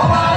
ওকে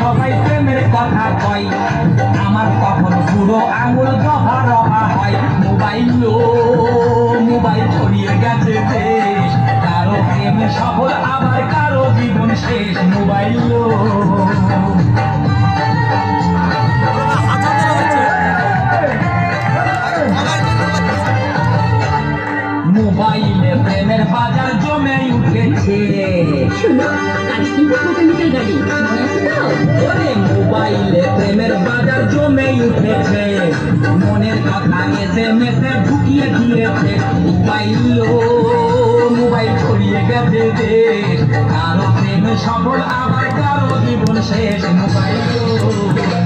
সবাই প্রেমের কথা কয়। আমার তখন পুরো আঙুল দফা রফা হয়। মোবাইল মোবাইল ছড়িয়ে গেছে দেশ কারও প্রেম সফল, আবার কারও জীবন শেষ। মোবাইলে প্রেমের বাজার জমে উঠেছে। মনের কথা এসে মেসে ঢুকিয়ে দিয়েছে। মোবাইল মোবাইল ছড়িয়ে গেছে কারও প্রেম সফল আবার কারও জীবন শেষ। মোবাইল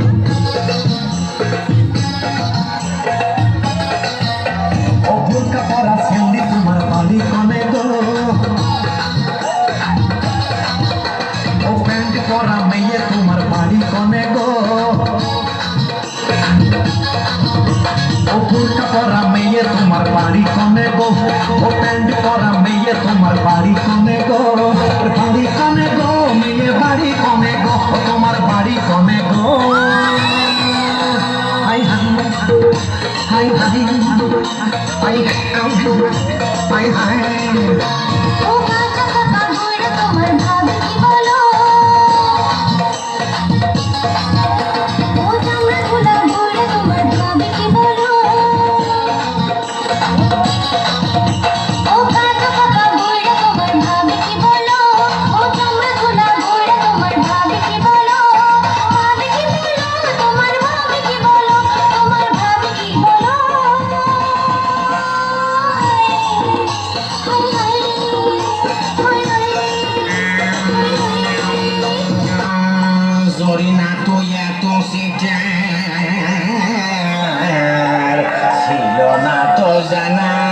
बुट करा में ये तुम्हार बाड़ी करा में तुम्हार बाड़ी कोने को बाड़ी कोने को में ये बाड़ी तुम्हार बाड़ी कोने को हाय। Zorina, tu je, tu si džem. i Rosanna.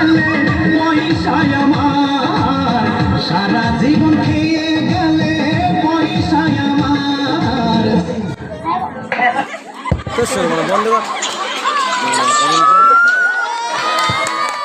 ভালো পয়সায় আমার। সারা জীবন খেয়ে